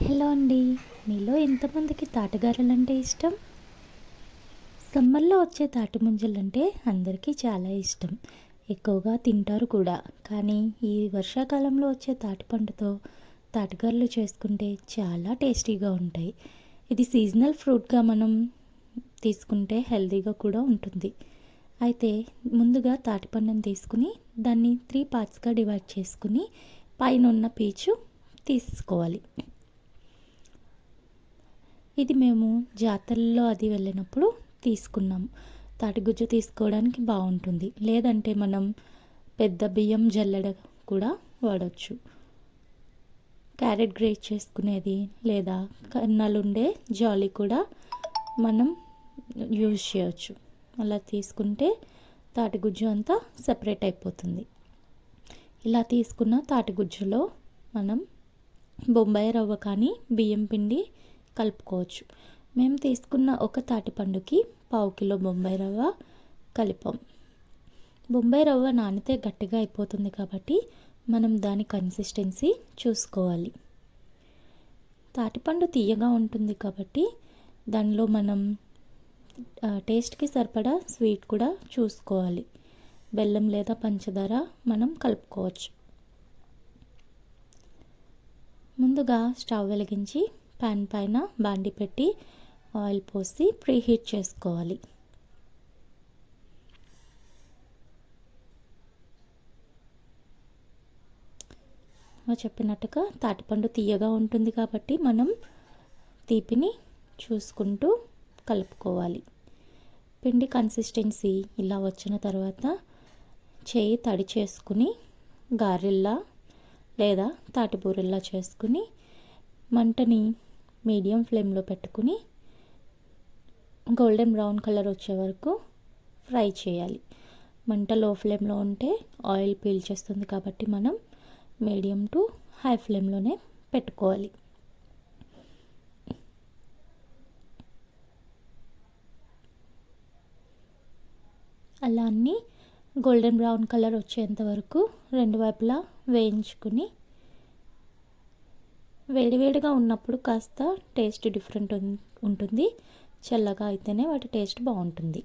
Hello అండి. మీలో ఎంతమందికి తాటగారలు అంటే ఇష్టం? సమ్మర్లో వచ్చే తాటి ముంజలంటే అందరికీ చాలా ఇష్టం. ఎక్కువగా తింటారు కూడా. కానీ ఈ వర్షాకాలంలో వచ్చే తాటి పండుతో తాటగారలు చేసుకుంటే చాలా టేస్టీగా ఉంటాయి. ఇది సీజనల్ ఫ్రూట్గా మనం తీసుకుంటే హెల్తీగా కూడా ఉంటుంది. అయితే ముందుగా తాటిపండుని తీసుకుని దాన్ని త్రీ పార్ట్స్గా డివైడ్ చేసుకుని పైన ఉన్న పీచు తీసుకోవాలి. ఇది మేము జాతరలో అది వెళ్ళినప్పుడు తీసుకున్నాం. తాటిగుజ్జు తీసుకోవడానికి బాగుంటుంది. లేదంటే మనం పెద్ద బియ్యం జల్లెడ కూడా వాడచ్చు. క్యారెట్ గ్రేట్ చేసుకునేది లేదా కన్నాలుండే జాలి కూడా మనం యూజ్ చేయవచ్చు అలా తీసుకుంటే తాటిగుజ్జు అంతా సపరేట్ అయిపోతుంది. ఇలా తీసుకున్న తాటిగుజ్జులో మనం బొంబాయి రవ్వ కానీ బియ్యం పిండి కలుపుకోవచ్చు. మేము తీసుకున్న ఒక తాటిపండుకి పావు కిలో బొంబాయి రవ్వ కలిపాం. బొంబాయి రవ్వ నానితే గట్టిగా అయిపోతుంది కాబట్టి మనం దాని కన్సిస్టెన్సీ చూసుకోవాలి. తాటిపండు తీయగా ఉంటుంది కాబట్టి దానిలో మనం టేస్ట్కి సరిపడా స్వీట్ కూడా చూసుకోవాలి. బెల్లం లేదా పంచదార మనం కలుపుకోవచ్చు. ముందుగా స్టవ్ వెలిగించి ప్యాన్ పైన బాండి పెట్టి ఆయిల్ పోసి ప్రీ హీట్ చేసుకోవాలి చెప్పినట్టుగా తాటిపండు తీయగా ఉంటుంది కాబట్టి మనం తీపిని చూసుకుంటూ కలుపుకోవాలి. పిండి కన్సిస్టెన్సీ ఇలా వచ్చిన తర్వాత చేయి తడి చేసుకుని గారెల్లా లేదా తాటిపూరెల్లా చేసుకుని మంటని మీడియం ఫ్లేమ్లో పెట్టుకుని గోల్డెన్ బ్రౌన్ కలర్ వచ్చే వరకు ఫ్రై చేయాలి. మంట లో ఫ్లేమ్లో ఉంటే ఆయిల్ పీల్చేస్తుంది కాబట్టి మనం మీడియం టు హై ఫ్లేమ్లోనే పెట్టుకోవాలి. అలా అన్నీ గోల్డెన్ బ్రౌన్ కలర్ వచ్చేంత వరకు రెండు వైపులా వేయించుకుని వేడివేడిగా ఉన్నప్పుడు కాస్త టేస్ట్ డిఫరెంట్ ఉంటుంది. చల్లగా అయితేనే వాటి టేస్ట్ బాగుంటుంది.